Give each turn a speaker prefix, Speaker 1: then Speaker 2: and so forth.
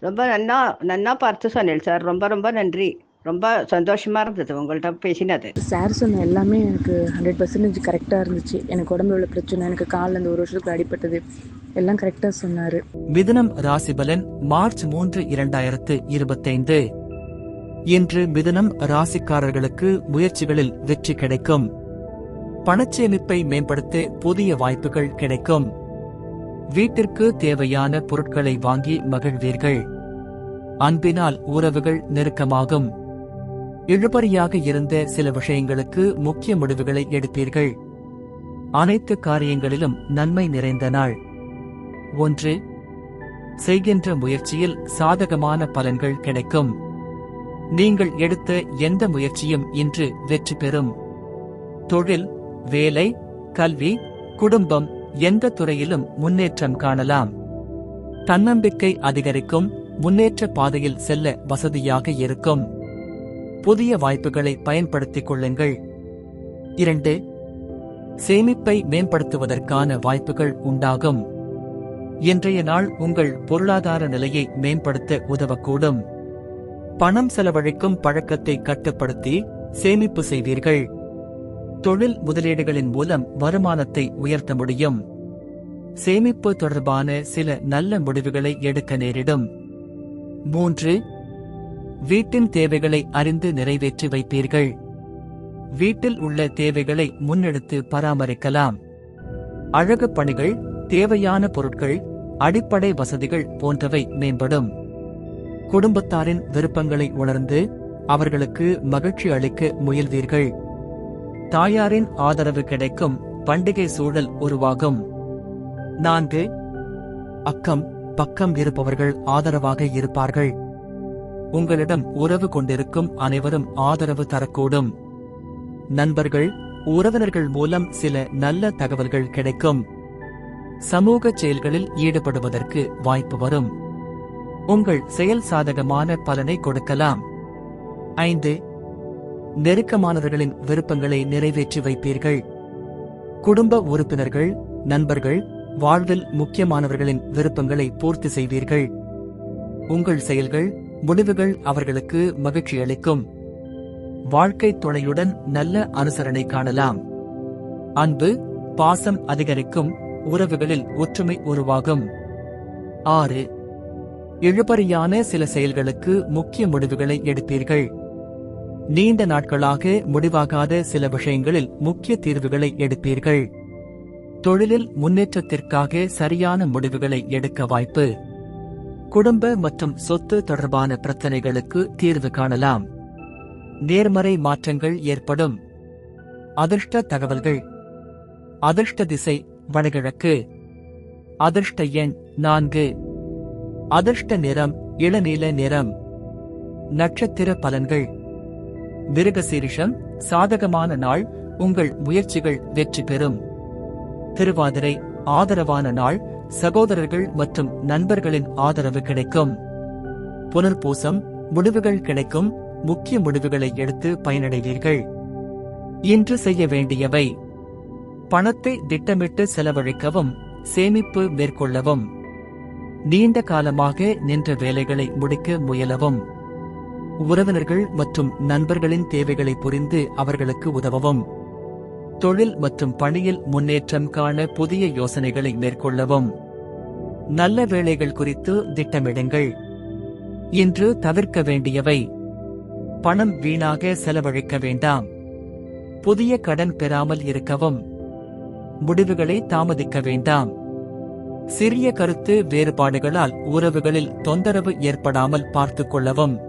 Speaker 1: ரொம்ப நன்னா நன்னா பார்த்து சொன்னேன் சார். ரொம்ப ரொம்ப நன்றி. ரொம்ப சந்தோஷமா இருந்தது உங்கள்கிட்ட பேசினது.
Speaker 2: சார் சொன்ன எல்லாமே எனக்கு ஹண்ட்ரட் பர்சன்டேஜ் கரெக்டாக இருந்துச்சு. எனக்கு உடம்புல உள்ள பிரச்சனை எனக்கு காலில் இந்த ஒரு வருஷத்துக்கு அடிபட்டது எல்லாம் கரெக்டாக சொன்னார்.
Speaker 3: மிதுனம் ராசிபலன் மார்ச் மூன்று இரண்டாயிரத்து இருபத்தைந்து. இன்று மிதுனம் ராசிக்காரர்களுக்கு முயற்சிகளில் வெற்றி கிடைக்கும். பணச்சேமிப்பை மேம்படுத்த புதிய வாய்ப்புகள் கிடைக்கும். வீட்டிற்கு தேவையான பொருட்களை வாங்கி மகிழ்வீர்கள். அன்பினால் உறவுகள் நெருக்கமாகும். இழுபறியாக இருந்த சில விஷயங்களுக்கு முக்கிய முடிவுகளை எடுப்பீர்கள். அனைத்து காரியங்களிலும் நன்மை நிறைந்த நாள். ஒன்று செய்கின்ற முயற்சியில் சாதகமான பலன்கள் கிடைக்கும். நீங்கள் எடுத்த எந்த முயற்சியும் இன்று வெற்றி பெறும். தொழில் வேலை கல்வி குடும்பம் எந்த துறையிலும் முன்னேற்றம் காணலாம். தன்னம்பிக்கை அதிகரிக்கும் முன்னேற்ற பாதையில் செல்ல வசதியாக இருக்கும். புதிய வாய்ப்புகளை பயன்படுத்திக் கொள்ளுங்கள். இரண்டு சேமிப்பை மேம்படுத்துவதற்கான வாய்ப்புகள் உண்டாகும். இன்றைய நாள் உங்கள் பொருளாதார நிலையை மேம்படுத்த உதவக்கூடும். பணம் செலவழிக்கும் பழக்கத்தை கட்டுப்படுத்தி சேமிப்பு செய்வீர்கள். தொழில் முதலீடுகளின் மூலம் வருமானத்தை உயர்த்த முடியும். சேமிப்பு தொடர்பான சில நல்ல முடிவுகளை எடுக்க நேரிடும். மூன்று வீட்டின் தேவைகளை அறிந்து நிறைவேற்றி வைப்பீர்கள். வீட்டில் உள்ள தேவைகளை முன்னெடுத்து பராமரிக்கலாம். அழகு பணிகள் தேவையான பொருட்கள் அடிப்படை வசதிகள் போன்றவை மேம்படும். குடும்பத்தாரின் விருப்பங்களை உணர்ந்து அவர்களுக்கு மகிழ்ச்சி அளிக்க முயல்வீர்கள். தாயாரின் ஆதரவு கிடைக்கும் பண்டிகை சூழல் உருவாகும். நான்கு. அக்கம் பக்கம் இருப்பவர்கள் ஆதரவாக இருப்பார்கள். உங்களிடம் உறவு கொண்டிருக்கும் அனைவரும் ஆதரவு தரக்கூடும். நண்பர்கள் உறவினர்கள் மூலம் சில நல்ல தகவல்கள் கிடைக்கும். சமூக செயல்களில் ஈடுபடுவதற்கு வாய்ப்பு வரும். உங்கள் செயல் சாதகமான பலனை கொடுக்கலாம். ஐந்து. நெருக்கமானவர்களின் விருப்பங்களை நிறைவேற்றி வைப்பீர்கள். குடும்ப உறுப்பினர்கள் நண்பர்கள் வாழ்வில் முக்கியமானவர்களின் விருப்பங்களை பூர்த்தி செய்வீர்கள். உங்கள் செயல்கள் முடிவுகள் அவர்களுக்கு மகிழ்ச்சி அளிக்கும். வாழ்க்கை துணையுடன் நல்ல அனுசரணை காணலாம். அன்பு பாசம் அதிகரிக்கும் உறவுகளில் ஒற்றுமை உருவாகும். ஆறு. இழுபறியான சில செயல்களுக்கு முக்கிய முடிவுகளை எடுப்பீர்கள். நீண்ட நாட்களாக முடிவாகாத சில விஷயங்களில் முக்கிய தீர்வுகளை எடுப்பீர்கள். தொழிலில் முன்னேற்றத்திற்காக சரியான முடிவுகளை எடுக்க வாய்ப்பு. குடும்ப மற்றும் சொத்து தொடர்பான பிரச்சனைகளுக்கு தீர்வு காணலாம். நேர்மறை மாற்றங்கள் ஏற்படும். அதிர்ஷ்ட தகவல்கள். அதிர்ஷ்ட திசை வடகிழக்கு. அதிர்ஷ்ட எண் நான்கு. அதிர்ஷ்ட நிறம் இளநீல நிறம். நட்சத்திர பலன்கள். மிருகசீரிஷம் சாதகமான நாள் உங்கள் முயற்சிகள் வெற்றி பெறும். திருவாதிரை ஆதரவான நாள் சகோதரர்கள் மற்றும் நண்பர்களின் ஆதரவு கிடைக்கும். புனர்பூசம் முடிவுகள் கிடைக்கும் முக்கிய முடிவுகளை எடுத்து பயனடைவீர்கள். இன்று செய்ய வேண்டியவை. பணத்தை திட்டமிட்டு செலவழிக்கவும் சேமிப்பு மேற்கொள்ளவும். நீண்ட காலமாக நின்ற வேலைகளை முடிக்க முயலவும். உறவினர்கள் மற்றும் நண்பர்களின் தேவைகளை புரிந்து அவர்களுக்கு உதவவும். தொழில் மற்றும் பணியில் முன்னேற்றம் காண புதிய யோசனைகளை மேற்கொள்ளவும். நல்ல வேலைகள் குறித்து திட்டமிடுங்கள். இன்று தவிர்க்க வேண்டியவை. பணம் வீணாக செலவழிக்க வேண்டாம். புதிய கடன் பெறாமல் இருக்கவும். முடிவுகளை தாமதிக்க வேண்டாம். சிறிய கருத்து வேறுபாடுகளால் உறவுகளில் தொந்தரவு ஏற்படாமல் பார்த்துக் கொள்ளவும்.